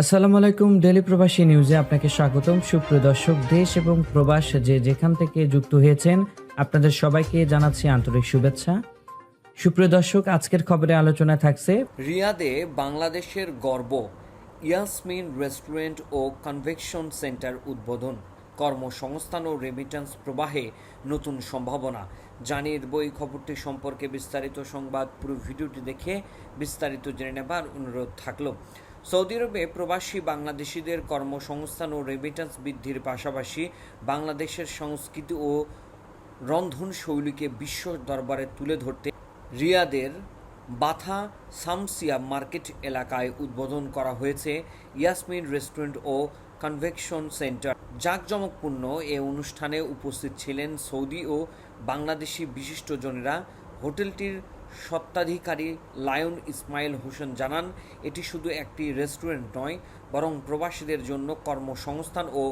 আসসালামু আলাইকুম ডেলি প্রবাসী নিউজে আপনাকে স্বাগতম। সুপ্রিয় দর্শক, দেশ এবং প্রবাস যে যেখান থেকে যুক্ত হয়েছেন, আপনাদের সবাইকে জানাচ্ছি আন্তরিক শুভেচ্ছা। সুপ্রিয় দর্শক, আজকের খবরে আলোচনা থাকছে রিয়াদে বাংলাদেশের গর্ব, ইয়াসমিন রেস্টুরেন্ট ও কনভেকশন সেন্টার উদ্বোধন। কর্মসংস্থান ও রেমিটেন্স প্রবাহে নতুন সম্ভাবনা। জানিয়ে দেব এই খবরটি সম্পর্কে বিস্তারিত সংবাদ। পুরো ভিডিওটি দেখে বিস্তারিত জেনে নেবার অনুরোধ থাকল। সৌদি আরবে প্রবাসী বাংলাদেশিদের কর্মসংস্থান ও রেমিটেন্স বৃদ্ধির পাশাপাশি বাংলাদেশের সংস্কৃতি ও রন্ধন শৈলীকে বিশ্ব দরবারে তুলে ধরতে রিয়াদের বাথা সামসিয়া মার্কেট এলাকায় উদ্বোধন করা হয়েছে ইয়াসমিন রেস্টুরেন্ট ও কনভেকশন সেন্টার। জাঁকজমকপূর্ণ এ অনুষ্ঠানে উপস্থিত ছিলেন সৌদি ও বাংলাদেশি বিশিষ্টজনেরা। হোটেলটির স্বত্বাধিকারী লায়ন ইসমাইল হোসেন জানান, এটি শুধু একটি রেস্টুরেন্ট নয়, বরং প্রবাসীদের জন্য কর্মসংস্থান ও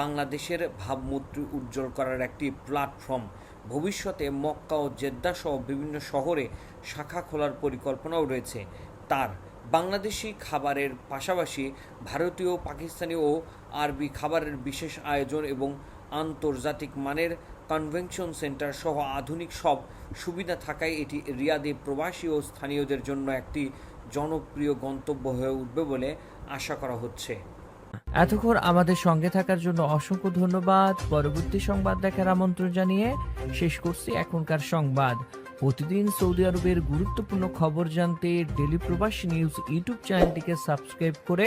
বাংলাদেশের ভাবমূর্তি উজ্জ্বল করার একটি প্ল্যাটফর্ম। ভবিষ্যতে মক্কা ও জেদ্দা সহ বিভিন্ন শহরে শাখা খোলার পরিকল্পনাও রয়েছে। তার বাংলাদেশি খাবারের পাশাপাশি ভারতীয়, পাকিস্তানি ও আরবি খাবারের বিশেষ আয়োজন এবং আন্তর্জাতিক মানের কনভেনশন সেন্টার সহ আধুনিক সব সুবিধা থাকায় এটি রিয়াদে প্রবাসী ও স্থানীয়দের জন্য একটি জনপ্রিয় গন্তব্য হয়ে উঠবে বলে আশা করা হচ্ছে। এতক্ষণ আমাদের সঙ্গে থাকার জন্য অসংখ্য ধন্যবাদ। পরবর্তী সংবাদ দেখার আমন্ত্রণ জানিয়ে শেষ করছি এখনকার সংবাদ। প্রতিদিন সৌদি আরবের গুরুত্বপূর্ণ খবর জানতে ডেলি প্রবাসী নিউজ ইউটিউব চ্যানেলটিকে সাবস্ক্রাইব করে